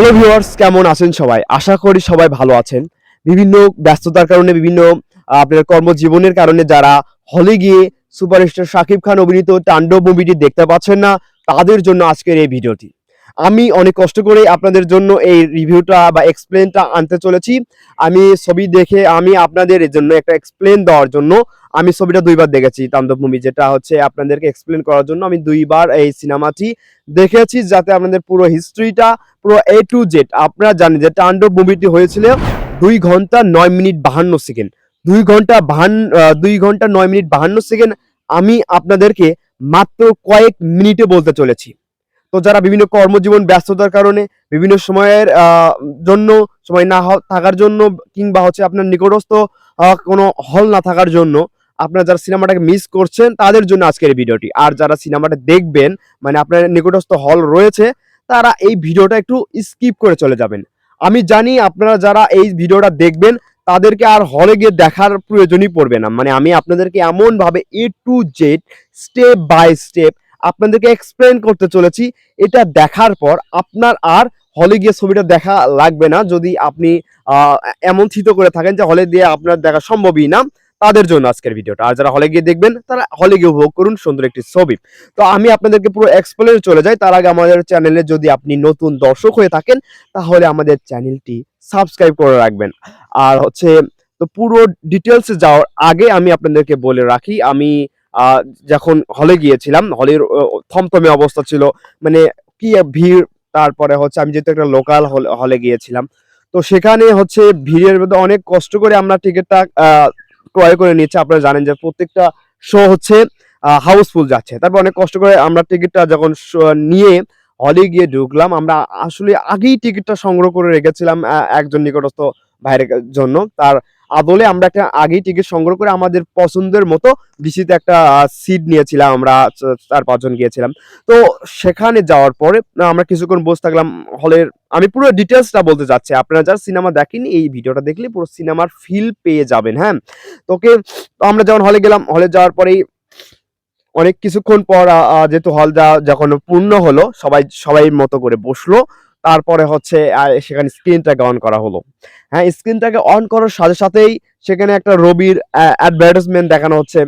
Hello viewers কেমন আছেন সবাই? আশা করি সবাই ভালো আছেন। বিভিন্ন ব্যস্ততার কারণে, বিভিন্ন আপনার কর্মজীবনের কারণে যারা হলে গিয়ে সুপারস্টার শাকিব খান অভিনীত তাণ্ডব মুভিটি দেখতে পাচ্ছেন না, তাদের জন্য আজকের এই ভিডিওটি আমি অনেক কষ্ট করে আপনাদের জন্য এই রিভিউটা বা এক্সপ্লেনটা আনতে চলেছি। আমি ছবি দেখে আমি আপনাদের জন্য একটা এক্সপ্লেন দেওয়ার জন্য আমি ছবিটা দুইবার দেখেছি তাণ্ডব মুভি যেটা হচ্ছে আপনাদেরকে এক্সপ্লেন করার জন্য আমি দুইবার এই সিনেমাটি দেখেছি যাতে আপনাদের পুরো হিস্ট্রিটা পুরো এ টু জেড আপনারা জানেন যে তাণ্ডব মুভিটি হয়েছিল দুই ঘণ্টা নয় মিনিট বাহান্ন সেকেন্ড দুই ঘণ্টা বাহান্ন দুই ঘণ্টা নয় মিনিট বাহান্ন সেকেন্ড আমি আপনাদেরকে মাত্র কয়েক মিনিটে বলতে চলেছি। তো যারা বিভিন্ন কর্মজীবন, ব্যস্ততার কারণে বিভিন্ন সময়ের জন্য, সময় না থাকার জন্য কিংবা হচ্ছে আপনার নিকটস্থ কোনো হল না থাকার জন্য আপনারা যারা সিনেমাটাকে মিস করছেন, তাদের জন্য আজকের এই ভিডিওটি। আর যারা সিনেমাটা দেখবেন মানে আপনার নিকটস্থ হল রয়েছে, তারা এই ভিডিওটা একটু স্কিপ করে চলে যাবেন। আমি জানি আপনারা যারা এই ভিডিওটা দেখবেন, তাদেরকে আর হলে গিয়ে দেখার প্রয়োজনই পড়বে না। মানে আমি আপনাদেরকে এমন ভাবে A to Z step by step আপনাদেরকে এক্সপ্লেন করতে চলেছি। এটা দেখার পর আপনার আর হলে গিয়ে ছবিটা দেখা লাগবে না। যদি আপনি এমন থিত করে থাকেন যে হলে দিয়ে আপনার দেখা সম্ভবই না, তাদের জন্য আজকের ভিডিওটা। আর যারা হলে গিয়ে দেখবেন, তারা হলে গিয়ে উপভোগ করুন সুন্দর একটি ছবি। তো আমি আপনাদেরকে পুরো এক্সপ্লেন চলে যাই। তার আগে আমাদের চ্যানেলে যদি আপনি নতুন দর্শক হয়ে থাকেন, তাহলে আমাদের চ্যানেলটি সাবস্ক্রাইব করে রাখবেন। আর হচ্ছে, তো পুরো ডিটেলসে যাওয়ার আগে আমি আপনাদেরকে বলে রাখি, আমি যখন হলে গিয়েছিলাম হলের থমথমে অবস্থা ছিল। মানে কি ভিড়, তারপরে হচ্ছে আমি যেহেতু একটা লোকাল হলে গিয়েছিলাম। তো সেখানে হচ্ছে ভিড়ের মধ্যে অনেক কষ্ট করে আমরা টিকিটটা ক্রয় করে নিচ্ছে আপনারা জানেন যে প্রত্যেকটা শো হচ্ছে হাউসফুল যাচ্ছে। তারপর অনেক কষ্ট করে আমরা টিকিটটা যখন নিয়ে হলে গিয়ে ঢুকলাম, আমরা আসলে আগেই টিকিটটা সংগ্রহ করে রেখেছিলাম একজন নিকটস্থ ভাইয়ের জন্য। তার আদলে আমরা একটা আগেই টিকিট সংগ্রহ করে আমাদের পছন্দের মতো ডিসিতে একটা সিট নিয়েছিলাম আমরা চার পাঁচজন গিয়েছিলাম। তো সেখানে যাওয়ার পরে আমরা কিছুক্ষণ বসে থাকলাম হলের, আমি পুরো ডিটেলসটা বলতে চাচ্ছি। আপনারা যারা সিনেমা দেখেনি এই ভিডিওটা দেখলে পুরো সিনেমার ফিল পেয়ে যাবেন হ্যাঁ? তোকে, তো আমরা যখন হলে গেলাম, হলে যাওয়ার পরেই অনেক কিছুক্ষণ পর যেহেতু হল যা যখন পূর্ণ হলো, সবাই সবাই মতো করে বসল। তারপরে হচ্ছে সেখানে স্ক্রিনটাকে অন করা হলো। হ্যাঁ স্ক্রিনটাকে অন করার সাথে সাথেই সেখানে একটা রবির অ্যাডভার্টাইজমেন্ট দেখানো হচ্ছে।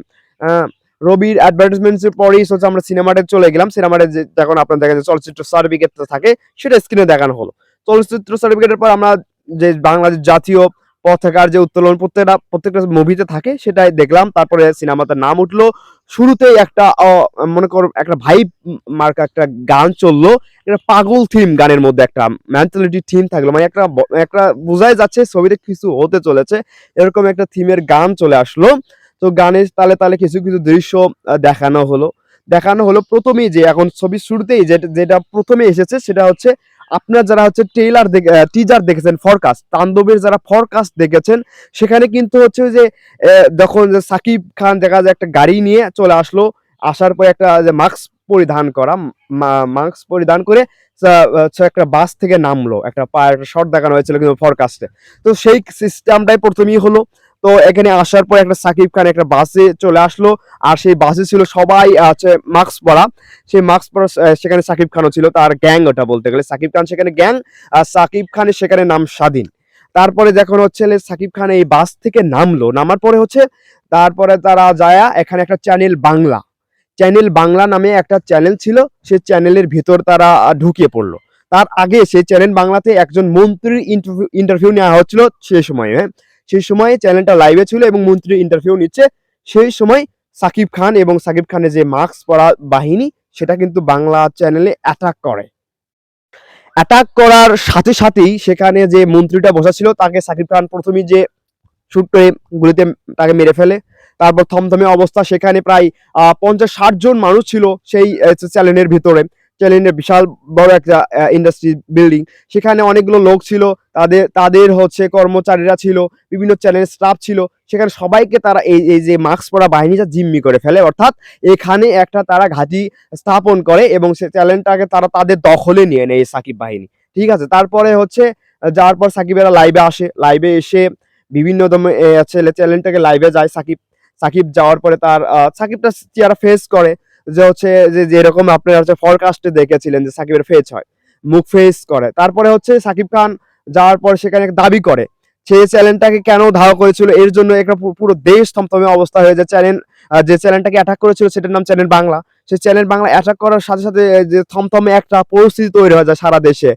রবির অ্যাডভার্টাইজমেন্টের পরেই হচ্ছে আমরা সিনেমাটে চলে গেলাম। সিনেমাটে যখন আপনার দেখা যায় চলচ্চিত্র সার্টিফিকেট থাকে, সেটা স্ক্রিনে দেখানো হলো। চলচ্চিত্র সার্টিফিকেটের পর আমরা যে, বাংলাদেশ জাতীয় পতাকার যে উত্তোলন প্রত্যেকটা প্রত্যেকটা মুভিতে থাকে, সেটাই দেখলাম। তারপরে সিনেমাতে নাম উঠল। শুরুতেই একটা মনে করো, একটা ভাই মার্কা, একটা গান চলল। একটা পাগল থিম গানের মধ্যে একটা মেন্টালিটি থিম থাকল। মানে একটা একটা বোঝাই যাচ্ছে ছবিতে কিছু হতে চলেছে। এরকম একটা থিমের গান চলে আসলো। তো গানের তালে তালে কিছু কিছু দৃশ্য দেখানো হলো। দেখানো হলো প্রথমেই যে, এখন ছবির শুরুতেই যেটা যেটা প্রথমে এসেছে, সেটা হচ্ছে আপনারা যারা হচ্ছে ট্রেলার টিজার দেখেছেন ফরকাস্ট তাণ্ডবের যারা ফরকাস্ট দেখেছেন, সেখানে কিন্তু হচ্ছে যে যখন সাকিব খান দেখা যায় একটা গাড়ি নিয়ে চলে আসলো, আসার পর একটা যে মাস্ক পরিধান করা মাস্ক পরিধান করে একটা বাস থেকে নামলো, একটা শর্ট দেখানো হয়েছিল কিন্তু ফরকাস্টে তো সেই সিস্টেমটাই প্রথমেই হলো। তো এখানে আসার পর একটা সাকিব খান একটা বাসে চলে আসলো, আর সেই বাসে ছিল সবাই আছে মাস্ক পরা। সেই মাস্ক পরা সেখানে সাকিব খানও ছিল, তার গ্যাং ওটা বলতে গেলে। সাকিব খান সেখানে গ্যাং, আর সাকিব খানের সেখানে নাম স্বাধীন। তারপরে যখন হচ্ছে সাকিব খান এই বাস থেকে নামলো। নামার পরে হচ্ছে তারপরে তারা যায়, এখানে একটা চ্যানেল বাংলা। চ্যানেল বাংলা নামে একটা চ্যানেল ছিল, সেই চ্যানেলের ভিতর তারা ঢুকিয়ে পড়ল। তার আগে সেই চ্যানেল বাংলাতে একজন মন্ত্রীর ইন্টারভিউ নেওয়া হচ্ছিল সেই সময়। হ্যাঁ সেই সময় চ্যানেলটা লাইভে ছিল এবং মন্ত্রী ইন্টারভিউ নিচ্ছে। সেই সময় সাকিব খান এবং সাকিব খানের যে মাস্ক পরা বাহিনী, সেটা কিন্তু বাংলা চ্যানেলে অ্যাটাক করে। অ্যাটাক করার সাথে সাথেই সেখানে যে মন্ত্রীটা বসা ছিল, তাকে সাকিব খান প্রথমেই যে শুট করে গুলিতে তাকে মেরে ফেলে। তারপর থমথমে অবস্থা, সেখানে প্রায় পঞ্চাশ ষাট জন মানুষ ছিল সেই চ্যানেলের ভিতরে। চ্যানেলের বিশাল বড় একটা ইন্ডাস্ট্রি বিল্ডিং সেখানে অনেকগুলো লোক ছিল, তাদের তাদের হচ্ছে কর্মচারীরা ছিল, বিভিন্ন চ্যানেলের স্টাফ ছিল। সেখানে সবাইকে তারা এই এই যে মাস্ক পরা বাহিনীটা জিম্মি করে ফেলে। অর্থাৎ এখানে একটা তারা ঘাঁটি স্থাপন করে এবং সে চ্যালেঞ্জটাকে তারা তাদের দখলে নিয়ে নেয় এই সাকিব বাহিনী। ঠিক আছে? তারপরে হচ্ছে, যাওয়ার পর সাকিবেরা লাইভে আসে। লাইভে এসে বিভিন্ন ছেলে চ্যালেঞ্জটাকে লাইভে যায় সাকিব। সাকিব যাওয়ার পরে তার সাকিবটা চেয়ারা ফেস করে। যে হচ্ছে যে যেরকম আপনারা হচ্ছে ফরকাস্টে দেখেছিলেন যে সাকিবের ফেস হয়, মুখ ফেস করে। তারপরে হচ্ছে সাকিব খান যাওয়ার পর সেখানে দাবি করে সেই চ্যানেলটাকে কেন ধাওয়া করেছিল, এর জন্য একটা পুরো দেশ থমথমে অবস্থা হয়ে যায় চ্যানেল যে চ্যানেলটাকে অ্যাটাক করেছিল, সেটার নাম চ্যানেল বাংলা। সেই চ্যানেল বাংলা অ্যাটাক করার সাথে সাথে যে থমথমে একটা পরিস্থিতি তৈরি হয়ে যায় সারা দেশে।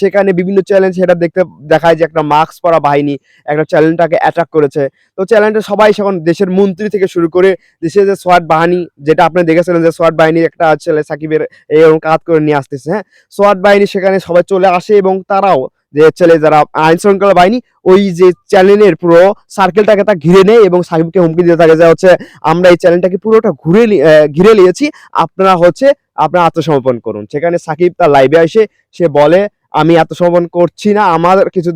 সেখানে বিভিন্ন চ্যালেঞ্জ সেটা দেখতে দেখায় যে একটা মাস্ক পরা বাহিনী একটা চ্যানেলটাকে অ্যাটাক করেছে। তো চ্যানেলটা সবাই এখন দেশের মন্ত্রী থেকে শুরু করে দেশের যে সোয়াট বাহিনী, যেটা আপনি দেখেছিলেন যে সোয়াট বাহিনী একটা ছেলে সাকিবের এরকম কাজ করে নিয়ে আসতেছে হ্যাঁ? সোয়াট বাহিনী সেখানে সবাই চলে আসে এবং তারাও যে ছেলে যারা আইন শৃঙ্খলা বাহিনী, ওই যে চ্যানেলের পুরো সার্কেলটাকে তা ঘিরে নেয় এবং সাকিবকে হুমকি দিয়ে থাকে যে হচ্ছে, আমরা এই চ্যানেলটাকে পুরোটা ঘুরে ঘিরে নিয়েছি, আপনারা হচ্ছে, আপনারা আত্মসমর্পণ করুন। সেখানে সাকিব তার লাইভে আসে, সে বলে আমি এত আত্মসমর্পণ করছি না, আমার কিছু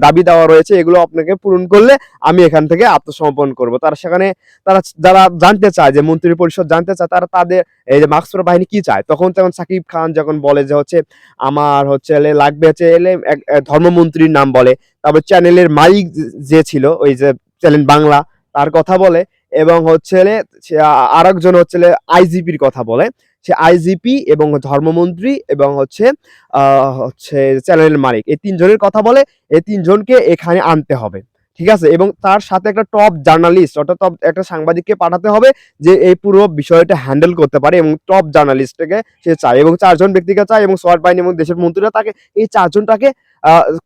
দাবি দেওয়া রয়েছে, এগুলো আপনাকে পূরণ করলে আমি এখান থেকে আত্মসমর্পণ করব। তারা সেখানে, তারা যারা জানতে চায় যে মন্ত্রী পরিষদ জানতে চায়, তারা তাদের, এই যে মার্কসপুর বাহিনী কি চায়? তখন তখন সাকিব খান যখন বলে যে হচ্ছে, আমার হচ্ছে এলে লাগবে হচ্ছে এলে ধর্মমন্ত্রীর নাম বলে। তারপর চ্যানেলের মালিক যে- ছিল, ওই যে চ্যানেল বাংলা, তার কথা বলে এবং হচ্ছে আরেকজন হচ্ছে আইজিপির কথা বলে। সে আইজিপি এবং ধর্মমন্ত্রী এবং হচ্ছে হচ্ছে চ্যানেলের মালিক। এই তিনজনের কথা বলে এই তিনজনকে এখানে আনতে হবে। ঠিক আছে? এবং তার সাথে একটা টপ জার্নালিস্ট অর্থাৎ টপ একটা সাংবাদিককে পাঠাতে হবে যে এই পুরো বিষয়টা হ্যান্ডেল করতে পারে এবং টপ জার্নালিস্টকে সে চায় এবং চারজন ব্যক্তিকে চায় এবং সোয়াট বাহিনী এবং দেশের মন্ত্রীরা তাকে এই চারজনটাকে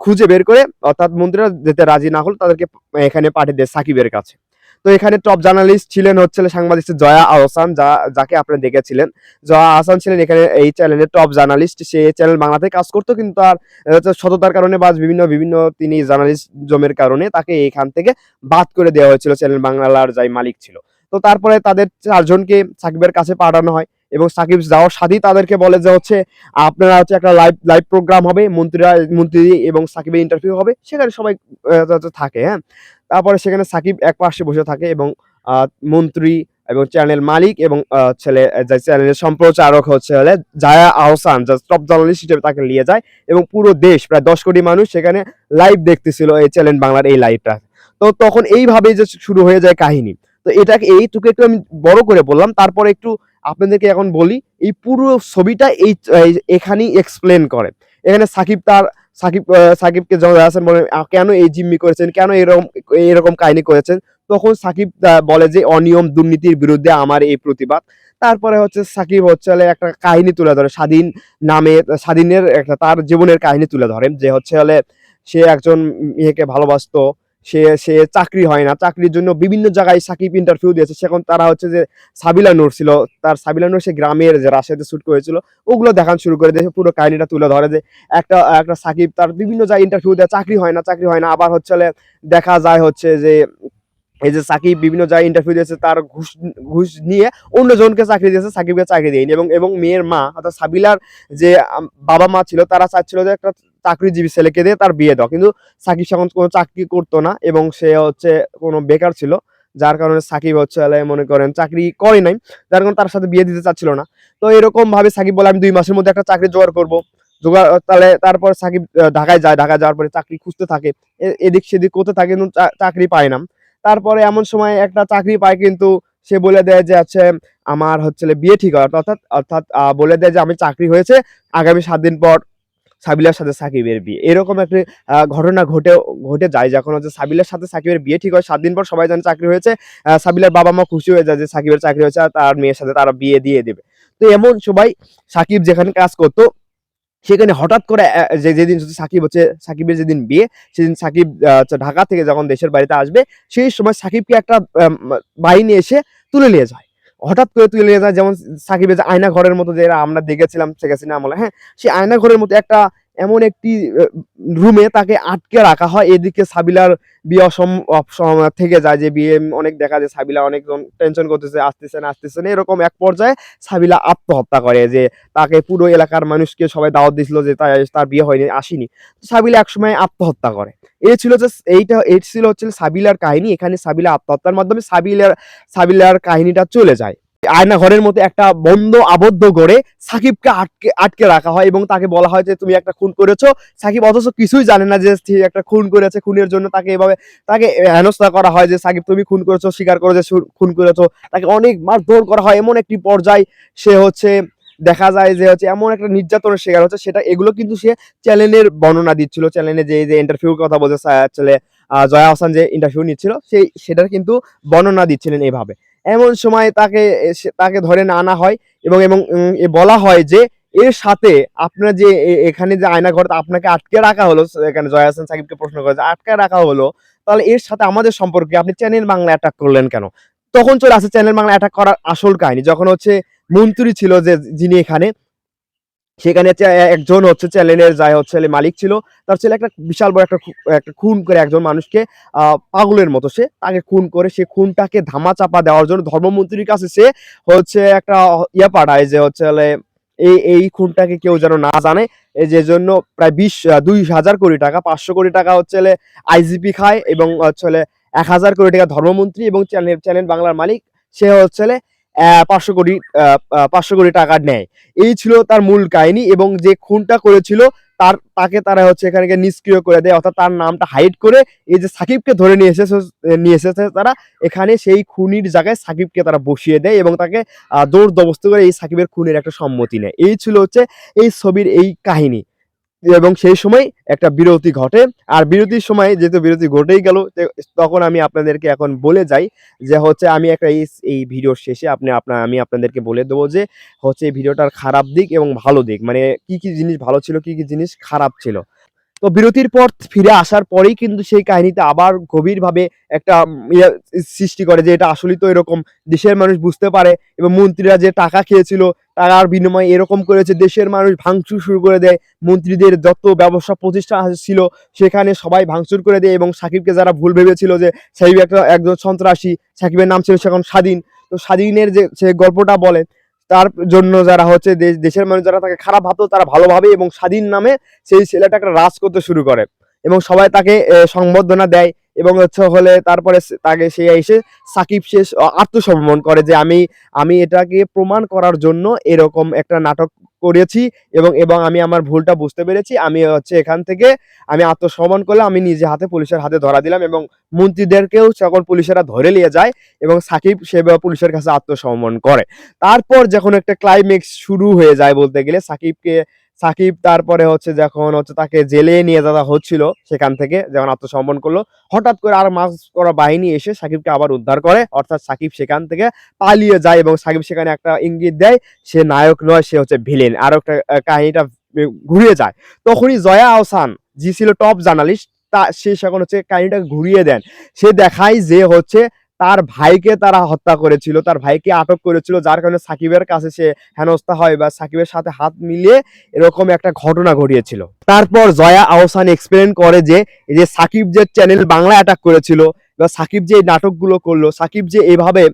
খুঁজে বের করে অর্থাৎ মন্ত্রীরা যেতে রাজি না হলে তাদেরকে এখানে পাঠিয়ে দেয় সাকিবের কাছে। তো এখানে টপ জার্নালিস্ট ছিলেন হচ্ছে সাংবাদিক জয়া আহসান, যা, যাকে আপনি দেখেছিলেন। জয়া আহসান ছিলেন এখানে এই চ্যানেলের টপ জার্নালিস্ট সে চ্যানেল বাংলাতে কাজ করতো, কিন্তু হচ্ছে সততার কারণে বা বিভিন্ন বিভিন্ন তিনি জার্নালিস্ট জমের কারণে তাকে এখান থেকে বাদ করে দেওয়া হয়েছিল। চ্যানেল বাংলার যাই মালিক ছিল। তো তারপরে তাদের চারজনকে সাকিবের কাছে পাঠানো হয় এবং সাকিব যাওয়ার সাথেই তাদেরকে বলে যে হচ্ছে, আপনারা হচ্ছে একটা লাইভ লাইভ প্রোগ্রাম হবে, মন্ত্রীরা, মন্ত্রী এবং সাকিবের ইন্টারভিউ হবে, সেখানে সবাই থাকে হ্যাঁ। তারপরে সেখানে সাকিব এক পাশে বসে থাকে এবং মন্ত্রী এবং চ্যানেল মালিক এবং ছেলে চ্যানেলের সম্প্রচারক হচ্ছে হলে জায়া আহসান, যা টপ জার্নালিস্ট হিসেবে তাকে নিয়ে যায় এবং পুরো দেশ, প্রায় দশ কোটি মানুষ সেখানে লাইভ দেখতেছিল এই চ্যানেল বাংলার এই লাইভটা তো তখন এইভাবেই যে শুরু হয়ে যায় কাহিনী। তো এটাকে এইটুকু একটু আমি বড় করে বললাম, তারপরে একটু আপনাদেরকে এখন বলি, এই পুরো ছবিটা এই- এখানেই এক্সপ্লেন করে। এখানে সাকিব তার সাকিব সাকিবকে হাসান বলে কেন এই জিম্মি করেছেন? কেন এরকম এরকম কাহিনী করেছেন? তখন সাকিব বলে যে, অনিয়ম দুর্নীতির বিরুদ্ধে আমার এই প্রতিবাদ। তারপরে হচ্ছে সাকিব হচ্ছে একটা কাহিনী তুলে ধরে, স্বাধীন নামে, স্বাধীনের একটা তার জীবনের কাহিনী তুলে ধরেন, যে হচ্ছে হলে সে একজন মেয়েকে ভালোবাসতো সে সে চাকরি হয় না। চাকরির জন্য বিভিন্ন জায়গায় সাকিব ইন্টারভিউ দিয়েছে। সেখন তারা হচ্ছে যে সাবিলা নূর ছিল। তার সাবিলা নূর সে গ্রামের যে রাশিয়াতে শ্যুট করেছিল, ওগুলো দেখান শুরু করে দিয়েছে পুরো কাহিনীটা তুলে ধরে যে একটা একটা সাকিব তার বিভিন্ন জায়গায় ইন্টারভিউ দেয়। চাকরি হয় না, চাকরি হয় না। আবার হচ্ছে দেখা যায় হচ্ছে যে এই যে সাকিব বিভিন্ন জায়গায় ইন্টারভিউ দিয়েছে, তার ঘুষ ঘুষ নিয়ে অন্যজনকে চাকরি দিয়েছে, সাকিবকে চাকরি দেয়নি এবং এবং মেয়ের মা, অর্থাৎ সাবিলার যে বাবা মা ছিল, তারা চাচ্ছিল যে একটা চাকরিজীবী ছেলেকে দিয়ে তার বিয়ে দাও কিন্তু সাকিব সেখন কোনো চাকরি করতো না এবং সে হচ্ছে কোনো বেকার ছিল, যার কারণে সাকিব হচ্ছে মনে করেন চাকরি করে নাই, যার কারণে তার সাথে বিয়ে দিতে চাচ্ছিল না। তো এরকম ভাবে সাকিব বলে, আমি দুই মাসের মধ্যে একটা চাকরি জোগাড় করব। জোগাড়, তাহলে তারপর সাকিব ঢাকায় যায়, ঢাকায় যাওয়ার পরে চাকরি খুঁজতে থাকে এদিক সেদিক করতে থাকে, কিন্তু চাকরি পায় না। তারপরে এমন সময় একটা চাকরি পায় কিন্তু সে বলে দেয় যে আছে আমার হচ্ছে বিয়ে ঠিক হয় অর্থাৎ অর্থাৎ বলে দেয় যে আমি চাকরি হয়েছে, আগামী সাত দিন পর সাবিলার সাথে সাকিবের বিয়ে। এরকম একটা ঘটনা ঘটে ঘটে যায় যখন হচ্ছে সাবিলার সাথে সাকিবের বিয়ে ঠিক হয়, সাত দিন পর সবাই জানে চাকরি হয়েছে সাবিলার বাবা মা খুশি হয়ে যায় যে সাকিবের চাকরি হয়েছে আর তার মেয়ের সাথে তারা বিয়ে দিয়ে দেবে। তো এমন সবাই সাকিব যেখানে কাজ করতো সেখানে হঠাৎ করে যে, যেদিন সাকিব হচ্ছে, সাকিবের যেদিন বিয়ে, সেদিন সাকিব ঢাকা থেকে যখন দেশের বাড়িতে আসবে, সেই সময় সাকিবকে একটা বাহিনী এসে তুলে নিয়ে যায়। হঠাৎ করে তুলে নিয়ে যায়, যেমন সাকিবের যে আয়না ঘরের মতো যেটা আমরা দেখেছিলাম শেখ হাসিনা আমলে হ্যাঁ সেই আয়না ঘরের মতো একটা এমন একটি রুমে তাকে আটকে রাখা হয়। এদিকে সাবিলার বিয়ে অসম থেকে যায় যে বিয়ে, অনেক দেখা যায় সাবিলা অনেকজন টেনশন করতেছে, আসতেছে না আসতেছে না, এরকম এক পর্যায়ে সাবিলা আত্মহত্যা করে যে তাকে পুরো এলাকার মানুষকে সবাই দাওয়াত দিছিল যে তার বিয়ে হয়নি, আসেনি। সাবিলা একসময় আত্মহত্যা করে। এই ছিল যে এইটা এই ছিল হচ্ছে সাবিলার কাহিনী। এখানে সাবিলা আত্মহত্যার মাধ্যমে সাবিলার সাবিলার কাহিনীটা চলে যায়। আয়না ঘরের মধ্যে একটা বন্ধ আবদ্ধ করে সাকিবকে আটকে আটকে রাখা হয় এবং তাকে বলা হয় যে তুমি একটা খুন করেছ। সাকিব অথচ কিছুই জানে না যে একটা খুন করেছে, খুনের জন্য তাকে এভাবে, তাকে হেনস্থা করা হয় যে সাকিব তুমি খুন করেছ, স্বীকার করো যে খুন করেছ। তাকে অনেক মারধর করা হয়, এমন একটি পর্যায়ে সে হচ্ছে, দেখা যায় যে হচ্ছে এমন একটা নির্যাতনের শিকার হচ্ছে, সেটা এগুলো কিন্তু সে চ্যানেলের বর্ণনা দিচ্ছিল। চ্যানেলে যে যে ইন্টারভিউ কথা বলছে চ্যানেলে জয়া হাসান যে ইন্টারভিউ নিচ্ছিল, সেই, সেটার কিন্তু বর্ণনা দিচ্ছিলেন এইভাবে এমন সময় তাকে তাকে ধরে না আনা হয় এবং এবং বলা হয় যে এর সাথে আপনার যে এখানে যে আয়না ঘর আপনাকে আটকে রাখা হলো এখানে জয়া হাসান সাকিবকে প্রশ্ন করে যে আটকে রাখা হলো, তাহলে এর সাথে আমাদের সম্পর্কে আপনি চ্যানেল বাংলা অ্যাটাক করলেন কেন? তখন চলে আসে চ্যানেল বাংলা অ্যাটাক করার আসল কাহিনী, যখন হচ্ছে মন্ত্রী ছিল যে, যিনি এখানে সেখানে একজন হচ্ছে চ্যানেলের যাই হচ্ছে মালিক ছিল, তার ছেলে একটা বিশাল বড় একটা একটা খুন করে একজন মানুষকে পাগলের মতো সে, তাকে খুন করে, সে খুনটাকে ধামা চাপা দেওয়ার জন্য ধর্মমন্ত্রীর কাছে সে হচ্ছে একটা ইয়ে পাঠায় যে হচ্ছে এই এই খুনটাকে কেউ যেন না জানে এই যে জন্য প্রায় বিশ দুই হাজার কোটি টাকা, পাঁচশো কোটি টাকা হচ্ছে আইজিপি খায় এবং হচ্ছে এক হাজার কোটি টাকা ধর্মমন্ত্রী এবং চ্যানেল চ্যানেল বাংলার মালিক, সে হচ্ছে পাঁচশো কোটি পাঁচশো কোটি টাকা নেয়। এই ছিল তার মূল কাহিনী এবং যে খুনটা করেছিল, তার, তাকে তারা হচ্ছে এখানে নিষ্ক্রিয় করে দেয়, অর্থাৎ তার নামটা হাইড করে এই যে সাকিবকে ধরে নিয়ে এসেছে নিয়ে এসেছে তারা, এখানে সেই খুনির জায়গায় সাকিবকে তারা বসিয়ে দেয় এবং তাকে দৌড় দবস্ত করে এই সাকিবের খুনের একটা সম্মতি নেয়। এই ছিল হচ্ছে এই ছবির এই কাহিনী। এবং সেই সময় একটা বিরতি ঘটে। আর বিরতির সময় যেহেতু বিরতি ঘটেই গেল তখন আমি আপনাদেরকে এখন বলে যাই যে হচ্ছে আমি একটা এই এই ভিডিওর শেষে আপনি আপনার আমি আপনাদেরকে বলে দেবো যে হচ্ছে এই ভিডিওটার খারাপ দিক এবং ভালো দিক। মানে কি কি জিনিস ভালো ছিল, কি কি জিনিস খারাপ ছিল। তো বিরতির পর ফিরে আসার পরেই কিন্তু সেই কাহিনীতে আবার গভীরভাবে একটা ইয়ে সৃষ্টি করে যে এটা আসলেই তো এরকম। দেশের মানুষ বুঝতে পারে এবং মন্ত্রীরা যে টাকা খেয়েছিল টাকার বিনিময়ে এরকম করেছে। দেশের মানুষ ভাঙচুর শুরু করে দেয়। মন্ত্রীদের যত ব্যবসা প্রতিষ্ঠান ছিল সেখানে সবাই ভাঙচুর করে দেয় এবং সাকিবকে যারা ভুল ভেবেছিল যে সাকিব একটা, একজন সন্ত্রাসী, সাকিবের নাম ছিল সেখন স্বাধীন। তো স্বাধীনের যে, সে গল্পটা বলে তার জন্য যারা হচ্ছে দেশ- দেশের মানুষ যারা তাকে খারাপ ভাবতো, তারা ভালোভাবে এবং স্বাধীন নামে সেই ছেলেটাকে রাজ করতে শুরু করে। এবং সবাই তাকে সংবর্ধনা দেয় এবং হচ্ছে হলে তারপরে তাকে সে এসে সাকিব শেষ আত্মসমর্পণ করে যে আমি আমি এটাকে প্রমাণ করার জন্য এরকম একটা নাটক করেছি এবং এবং আমি আমার ভুলটা বুঝতে পেরেছি। আমি হচ্ছে এখান থেকে আমি আত্মসমন করলে আমি নিজে হাতে পুলিশের হাতে ধরা দিলাম এবং মন্ত্রীদেরকেও সকল পুলিশেরা ধরে নিয়ে যায় এবং সাকিব সে পুলিশের কাছে আত্মসমর্পণ করে। তারপর যখন একটা ক্লাইম্যাক্স শুরু হয়ে যায় বলতে গেলে, সাকিবকে সাকিব তারপরে হচ্ছে যখন হচ্ছে তাকে জেলে নিয়ে যাওয়া হচ্ছিল, সেখান থেকে যখন আত্মসমর্পণ করল, হঠাৎ করে আর মাছ করা বাহিনী এসে সাকিবকে আবার উদ্ধার করে। অর্থাৎ সাকিব সেখান থেকে পালিয়ে যায় এবং সাকিব সেখানে একটা ইঙ্গিত দেয়, সে নায়ক নয়, সে হচ্ছে ভিলেন আর একটা কাহিনীটা ঘুরিয়ে যায়। তখনই জয়া আহসান যে ছিল টপ জার্নালিস্ট তা, সে সেখন হচ্ছে কাহিনীটা ঘুরিয়ে দেন। সে দেখায় যে হচ্ছে তার ভাইকে তারা হত্যা করেছিল, তার ভাইকে আটক করেছিল, যার কারণে সাকিবের কাছে সে হেনস্থা হয় বা সাকিবের সাথে হাত মিলিয়ে এরকম একটা ঘটনা ঘটিয়েছিল। তারপর জয়া আহসান এক্সপ্লেন করে যে, এই যে সাকিব যে চ্যানেল বাংলা অ্যাটাক করেছিল, বা সাকিব যে নাটকগুলো করল, সাকিব যে এভাবে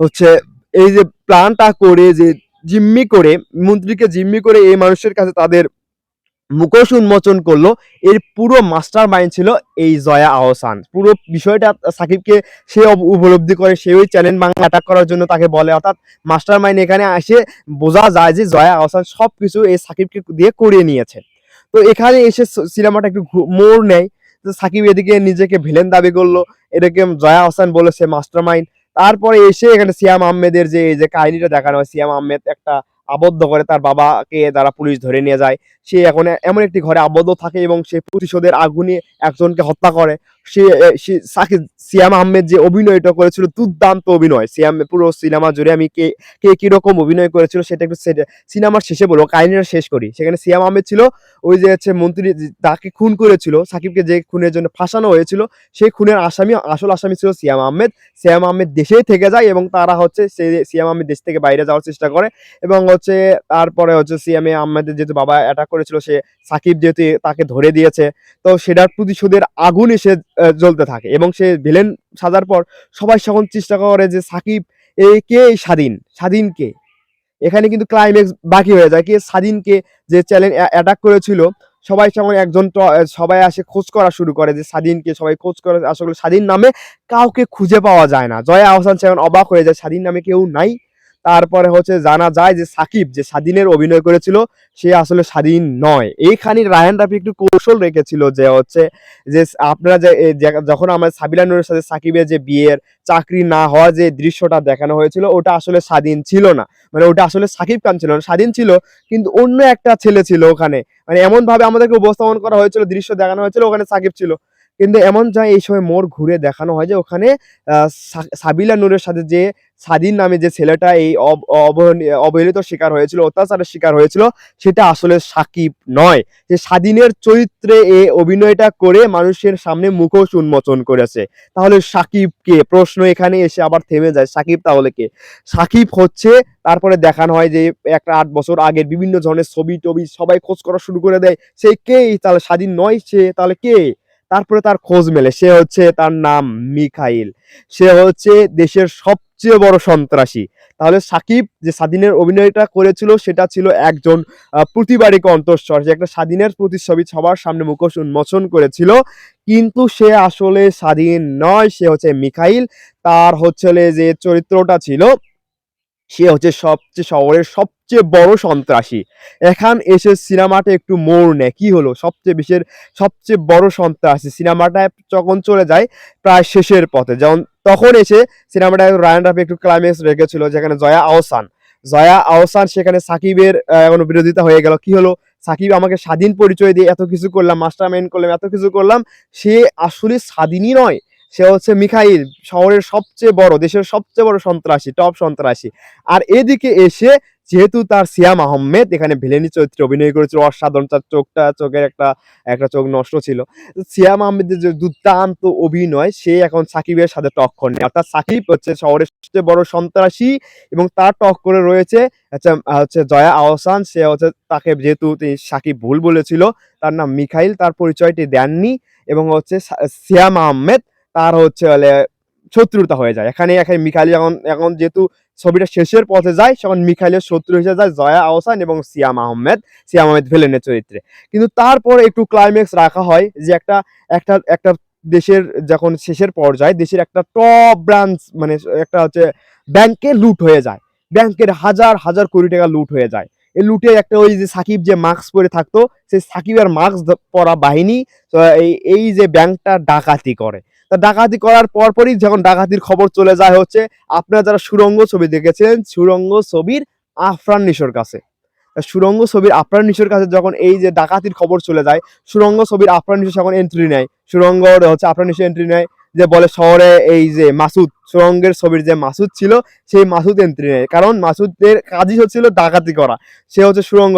হচ্ছে এই যে প্ল্যানটা করে যে জিম্মি করে, মন্ত্রীকে জিম্মি করে এই মানুষের কাছে তাদের মুখোশ উন্মোচন করল। এর পুরো মাস্টার মাইন্ড ছিল এই জয়া আহসান। পুরো বিষয়টা সাকিবকে সে উপলব্ধি করে, সে ওই চ্যানেল বাংলা অ্যাটাক করার জন্য তাকে বলে। অর্থাৎ মাস্টার মাইন্ড এখানে এসে বোঝা যায় যে জয়া আহসান সবকিছু এই সাকিবকে দিয়ে করিয়ে নিয়েছে। তো এখানে এসে সিনেমাটা একটু মোড় নেয়। তো সাকিব এদিকে নিজেকে ভিলেন দাবি করল। এদিকে জয়া আহসান বলেছে মাস্টার মাইন্ড তারপরে এসে এখানে সিয়াম আহমেদের যে, এই যে কাহিনীটা দেখানো হয়, সিয়াম আহমেদ একটা আবদ্ধ করে তার বাবাকে তারা পুলিশ ধরে নিয়ে যায়। সে এখন এমন একটি ঘরে আবদ্ধ থাকে এবং সে প্রতিশোধের আগুনে একজনকে হত্যা করে। সে সাকিব, সিয়াম আহমেদ যে অভিনয়টা করেছিল, দুর্দান্ত অভিনয়। সিয়াম, পুরো সিনেমা জুড়ে আমি কে কে কীরকম অভিনয় করেছিল সেটা একটু সিনেমার শেষে বলব, কাহিনীটা শেষ করি। সেখানে সিয়াম আহমেদ ছিল, ওই যে হচ্ছে মন্ত্রী তাকে খুন করেছিল, সাকিবকে যে খুনের জন্য ফাঁসানো হয়েছিল, সেই খুনের আসামি, আসল আসামি ছিল সিয়াম আহমেদ। সিয়াম আহমেদ দেশেই থেকে যায় এবং তারা হচ্ছে সে, সিয়াম আহমেদ দেশ থেকে বাইরে যাওয়ার চেষ্টা করে এবং হচ্ছে তারপরে হচ্ছে সিয়াম আহমেদের যেহেতু বাবা অ্যাটাক করেছিল, সে সাকিব যেহেতু তাকে ধরে দিয়েছে, তো সেটার প্রতিশোধের আগুন এসে জ্বলতে থাকে এবং সে ভিলেন সাজার পর সবাই তখন চেষ্টা করে যে সাকিব, এ কে স্বাধীন? স্বাধীন কে? এখানে কিন্তু ক্লাইম্যাক্স বাকি হয়ে যায় কে স্বাধীনকে যে চ্যালেঞ্জ অ্যাটাক করেছিল? সবাই যেমন একজন সবাই আসে খোঁজ করা শুরু করে যে স্বাধীনকে সবাই খোঁজ করে আসলে স্বাধীন নামে কাউকে খুঁজে পাওয়া যায় না। জয়া আহসান সেখানে অবাক হয়ে যায়, স্বাধীন নামে কেউ নাই। তারপরে হচ্ছে জানা যায় যে সাকিব যে স্বাধীনের অভিনয় করেছিল, সে আসলে স্বাধীন নয়। এইখানে রায়ান রাফি একটু কৌশল রেখেছিল যে হচ্ছে যে আপনারা যে যখন আমার সাবিলা নুরের সাথে সাকিবের যে বিয়ের চাকরি না হওয়া যে দৃশ্যটা দেখানো হয়েছিল, ওটা আসলে স্বাধীন ছিল না। মানে ওটা আসলে সাকিব খান ছিল না, স্বাধীন ছিল, কিন্তু অন্য একটা ছেলে ছিল ওখানে। মানে এমন ভাবে আমাদেরকে উপস্থাপন করা হয়েছিল, দৃশ্য দেখানো হয়েছিল, ওখানে সাকিব ছিল। কিন্তু এমন যায় এই সময় মোড় ঘুরে দেখানো হয় যে ওখানে সাবিলা নূরের সাথে যে স্বাধীন নামে যে ছেলেটা এই অব- অবহেলিত শিকার হয়েছিল, অত্যাচারের শিকার হয়েছিল, সেটা আসলে সাকিব নয়। যে স্বাধীনের চরিত্রে এই অভিনয়টা করে মানুষের সামনে মুখোশ উন্মোচন করেছে। তাহলে সাকিব কে? প্রশ্ন এখানে এসে আবার থেমে যায়। সাকিব তাহলে কে? সাকিব হচ্ছে, তারপরে দেখানো হয় যে একটা আট বছর আগের বিভিন্ন ধরনের ছবি টবি সবাই খোঁজ করা শুরু করে দেয়। সে কে? তাহলে স্বাধীন নয় সে, তাহলে কে? তারপরে তার খোঁজ মেলে। সে হচ্ছে তার নাম মিখাইল। সে হচ্ছে দেশের সবচেয়ে বড় সন্ত্রাসী। তাহলে সাকিব যে স্বাধীনের অভিনয়টা করেছিল সেটা ছিল একজন আহ, প্রতিবারী কণ্ঠস্বর যে একটা স্বাধীনের প্রতিচ্ছবি সবার সামনে মুখোশ উন্মোচন করেছিল। কিন্তু সে আসলে স্বাধীন নয় সে হচ্ছে মিখাইল। তার হচ্ছে যে চরিত্রটা ছিল সে হচ্ছে সবচেয়ে শহরের সবচেয়ে বড় সন্ত্রাসী। এখন এসে সিনেমাটা একটু মোড় নেয়। কি হলো? সবচেয়ে বিশ্বের সবচেয়ে বড় সন্ত্রাসী। সিনেমাটা যখন চলে যায়, প্রায় শেষের পথে। যেমন তখন এসে সিনেমাটা রায়ান রাফি একটু ক্লাইম্যাক্স রেখেছিল, যেখানে জয়া আহসান। জয়া আহসান, সেখানে সাকিবের এখন বিরোধিতা হয়ে গেল। কি হলো? সাকিব, আমাকে স্বাধীন পরিচয় দিয়ে এত কিছু করলাম মাস্টার মাইন্ড করলাম, এত কিছু করলাম। সে আসলে স্বাধীনই নয়। সে হচ্ছে মিখাইল, শহরের সবচেয়ে বড়, দেশের সবচেয়ে বড় সন্ত্রাসী, টপ সন্ত্রাসী। আর এদিকে এসে যেহেতু তার সিয়াম আহমেদ, এখানে ভিলেনি চরিত্রে অভিনয় করেছিল, অসাধারণ তার চোখটা, চোখের একটা একটা চোখ নষ্ট ছিল। সিয়াম আহমেদের যে দুর্দান্ত অভিনয়, সে এখন সাকিবের সাথে টক্কর নেয় অর্থাৎ সাকিব হচ্ছে শহরের সবচেয়ে বড় সন্ত্রাসী এবং তার টক্করে রয়েছে আচ্ছা হচ্ছে জয়া আহসান। সে হচ্ছে তাকে যেহেতু তিনি সাকিব ভুল বলেছিল, তার নাম মিখাইল, তার পরিচয়টি দেননি এবং হচ্ছে সিয়াম আহমেদ তার হচ্ছে হলে শত্রুতা হয়ে যায়। এখানে এখানে মিখাইল এখন এখন যেহেতু ছবিটা শেষের পথে যায় তখন মিখাইলের শত্রু হিসেবে যায় জয়া আহসান এবং সিয়াম আহমেদ সিয়াম আহমেদ ভিলেনের চরিত্রে। কিন্তু তারপর একটু ক্লাইম্যাক্স রাখা হয় যে একটা একটা একটা দেশের যখন শেষের পর্যায়ে দেশের একটা টপ ব্রাঞ্চ মানে একটা হচ্ছে ব্যাংকে লুট হয়ে যায়। ব্যাংকের হাজার হাজার কোটি টাকা লুট হয়ে যায়। এই লুটে একটা ওই যে সাকিব যে মাস্ক পরে থাকতো, সেই সাকিবের মাস্ক পরা বাহিনী এই যে ব্যাংকটা ডাকাতি করে। তা ডাকাতি করার পরপরই যখন ডাকাতির খবর চলে যায় হচ্ছে, আপনারা যারা সুরঙ্গ ছবি দেখেছেন সুরঙ্গ ছবির আফরান নিশোর কাছে। সুরঙ্গ ছবির আফরান নিশোর কাছে যখন এই যে ডাকাতির খবর চলে যায় সুরঙ্গ ছবির আফরান নিশো যখন এন্ট্রি নেয়। সুরঙ্গ হচ্ছে আফরান নিশো এন্ট্রি নেয়, যে বলে শহরে এই যে মাসুদ সুরঙ্গের ছবির যে মাসুদ ছিল, সেই মাসুদ এন্ট্রি নেয়। কারণ মাসুদের কাজই হচ্ছিল ডাকাতি করা। সে হচ্ছে সুরঙ্গ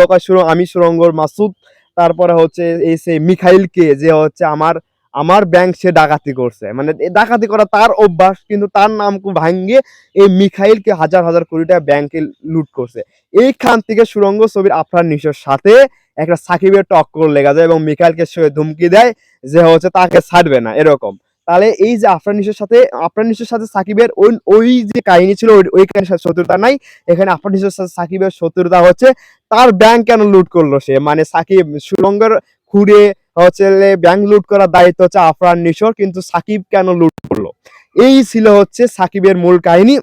আমি সুরঙ্গর মাসুদ, তারপরে হচ্ছে এই সে মিখাইলকে, যে হচ্ছে আমার আমার ব্যাংক সে ডাকাতি করছে। মানে ডাকাতি করা তার অভ্যাস, কিন্তু তার নাম ভাঙ্গে এই মিখাইলকে হাজার হাজার কোটি টাকা ব্যাংকে লুট করছে। এইখান থেকে সুরঙ্গ ছবির আফরান নিশোর সাথে একটা সাকিবের টক্কর লেগে যায় এবং মিখাইলকে সে ধুমকি দেয় যে হচ্ছে তাকে ছাড়বে না, এরকম। তাহলে এই যে আফরান নিশোর সাথে, আফরান নিশোর সাথে সাকিবের ওই ওই যে কাহিনী ছিল, ওই- কাহিনীর সাথে শত্রুতা নাই। এখানে আফরান নিশোর সাথে সাকিবের শত্রুতা হচ্ছে, তার ব্যাংক কেন লুট করল সে? মানে সাকিব সুরঙ্গের খুঁড়ে হচ্ছে ব্যাংক লুট করার দায়িত্ব হচ্ছে আফরান নিশোর, কিন্তু সাকিব কেন লুট করল? এই ছিল হচ্ছে সাকিবের মূল কাহিনী,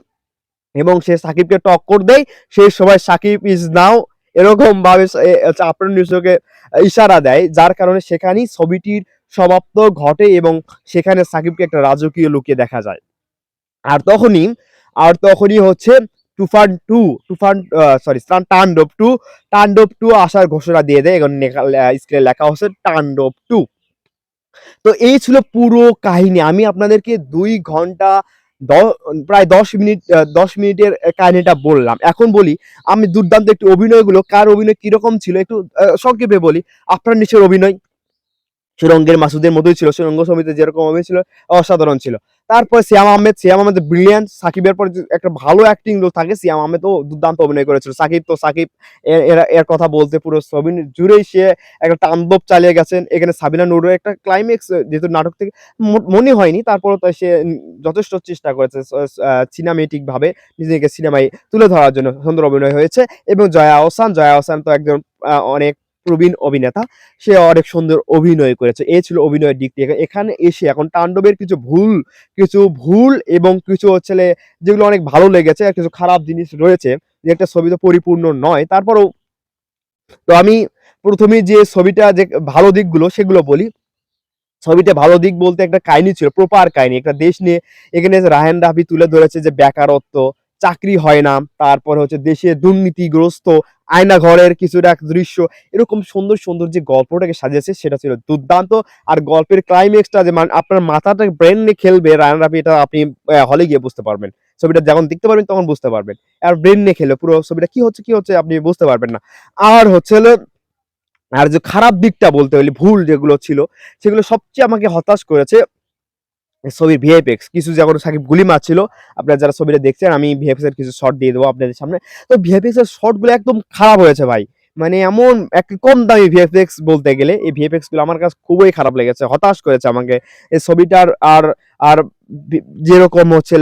এবং সে সাকিবকে টক্কর দেয় সেই সময় সাকিব ইজ নাও এরকম ভাবে আফরান নিশোকে ইশারা দেয়, যার কারণে সেখানেই ছবিটির সমাপ্ত ঘটে এবং সেখানে সাকিবকে একটা রাজকীয় লুকে দেখা যায়। আর তখনই আর তখনই হচ্ছে Toofan two, Toofan sorry Tandav two. Tandav two আসার ঘোষণা দিয়ে দেয় এবং স্ক্রিনে লেখা হচ্ছে তাণ্ডব টু। তো এই ছিল পুরো কাহিনী। আমি আপনাদেরকে দুই ঘণ্টা প্রায় দশ মিনিট দশ মিনিটের কাহিনীটা বললাম। এখন বলি, আমি দুর্দান্ত একটু অভিনয়গুলো, কার অভিনয় কীরকম ছিল একটু সংক্ষেপে বলি। আপনার নিচের অভিনয়, সুরঙ্গের মাসুদের মতোই ছিল, সুরঙ্গ সমিতি যেরকম অভিনয় ছিল, অসাধারণ ছিল। তারপর সিয়াম আহমেদ সিয়াম আহমেদ ব্রিলিয়ান্ট সাকিবের পর একটা ভালো অ্যাক্টিং লোক থাকে, সিয়াম আহমেদও দুর্দান্ত অভিনয় করেছিল। সাকিব তো সাকিব এর- এর কথা বলতে পুরো ছবি জুড়েই সে একটা তাণ্ডব চালিয়ে গেছেন। এখানে সাবিনা নুরের একটা ক্লাইম্যাক্স যেহেতু নাটক থেকে মনে হয়নি তারপরে তো সে যথেষ্ট চেষ্টা করেছে সিনেমেটিক ভাবে নিজেকে সিনেমায় তুলে ধরার জন্য। সুন্দর অভিনয় হয়েছে। এবং জয়া আহসান জয়া আহসান তো একজন অনেক প্রবীণ অভিনেতা, সে অনেক সুন্দর অভিনয় করেছে। এই ছিল অভিনয়ের দিক থেকে। এখানে এসে এখন তাণ্ডবের কিছু ভুল কিছু ভুল এবং কিছু হচ্ছে যেগুলো অনেক ভালো লেগেছে, আর কিছু খারাপ জিনিস রয়েছে, যে একটা ছবি তো পরিপূর্ণ নয়। তারপরেও তো আমি প্রথমে যে ছবিটা যে ভালো দিকগুলো, সেগুলো বলি। ছবিটা ভালো দিক বলতে একটা কাহিনী ছিল, প্রপার কাহিনী। একটা দেশ নিয়ে এখানে রাহেন রাফি তুলে ধরেছে যে বেকারত্ব চাকরি হয় না। তারপর হচ্ছে দেশে দুর্নীতিগ্রস্ত, আয়না ঘরের কিছুটা এক দৃশ্য। এরকম সুন্দর সুন্দর যে গল্পটাকে সাজিয়েছে, সেটা ছিল দুর্দান্ত। আর গল্পের ক্লাইম্যাক্সটা যে আপনার মাথাটা ব্রেন নিয়ে খেলবে রায়হান রাফি এটা আপনি হলে গিয়ে বুঝতে পারবেন। ছবিটা যখন দেখতে পারবেন, তখন বুঝতে পারবেন। আর ব্রেন নিয়ে খেলে পুরো ছবিটা। কি হচ্ছে কি হচ্ছে, আপনি বুঝতে পারবেন না। আর হচ্ছে আর যে খারাপ দিকটা বলতে হলে, ভুল যেগুলো ছিল, সেগুলো সবচেয়ে আমাকে হতাশ করেছে। ছবির ভিএফএক্স কিছু যখন সাকিব গুলি মারছিল, আপনারা যারা ছবিটা দেখছেন, আমি ভিএফএক্স এর কিছু শর্ট দিয়ে দেবো আপনাদের সামনে। তো ভিএফএক্স এর শর্টগুলো একদম খারাপ হয়েছে ভাই। মানে এমন এক কম দামি ভিএফএক্স বলতে গেলে, এই ভিএফএক্সগুলো আমার কাছে খুবই খারাপ লেগেছে, হতাশ করেছে আমাকে। এই ছবিটার আর আর যেরকম হচ্ছে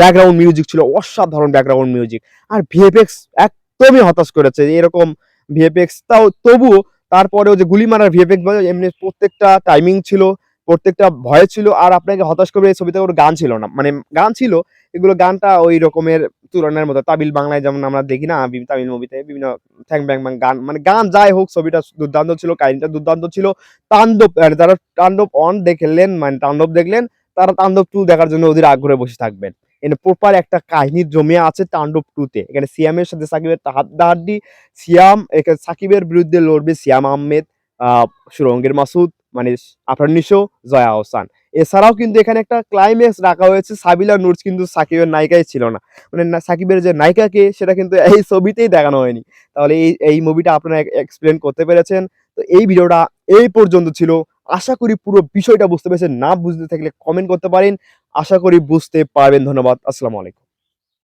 ব্যাকগ্রাউন্ড মিউজিক ছিল, অসাধারণ ব্যাকগ্রাউন্ড মিউজিক আর ভিএফএক্স একদমই হতাশ করেছে, এরকম ভিএফএক্স তাও তবুও তারপরেও যে গুলি মারার ভিএফএক্স এমনি প্রত্যেকটা টাইমিং ছিল প্রত্যেকটা ভয় ছিল আর আপনাকে হতাশ করবে এই ছবিতে কোনো গান ছিল না। মানে গান ছিল, এগুলো গানটা ওই রকমের তুলনার মতো। তামিল বাংলায় যেমন আমরা দেখি না তামিল মুভিতে বিভিন্ন ঠ্যাং ব্যাং ব্যাং গান মানে গান যাই হোক, ছবিটা দুর্দান্ত ছিল, কাহিনীটা দুর্দান্ত ছিল। তাণ্ডব মানে যারা তাণ্ডব অন দেখলেন মানে তাণ্ডব দেখলেন, তারা তাণ্ডব টু দেখার জন্য ওদের আগ্রহে বসে থাকবেন। এখানে প্রপার একটা কাহিনী জমে আছে তাণ্ডব টুতে এখানে সিয়ামের সাথে সাকিবের হাড্ডাহাড্ডি, সিয়াম এখানে সাকিবের বিরুদ্ধে লড়বে সিয়াম আহমেদ, আহ, সুরঙ্গের মাসুদ মানে আফরান নিশো জয়া আহসান এছাড়াও কিন্তু এখানে একটা ক্লাইম্যাক্স রাখা হয়েছে, সাবিলা নুরস কিন্তু সাকিবের নায়িকাই ছিল না। মানে সাকিবের যে নায়িকাকে, সেটা কিন্তু এই ছবিতেই দেখানো হয়নি। তাহলে এই এই মুভিটা আপনারা এক্সপ্লেন করতে পেরেছেন। তো এই ভিডিওটা এই পর্যন্ত ছিল। আশা করি পুরো বিষয়টা বুঝতে পেরেছেন। না বুঝতে থাকলে কমেন্ট করতে পারেন। আশা করি বুঝতে পারবেন। ধন্যবাদ। আসসালামু আলাইকুম।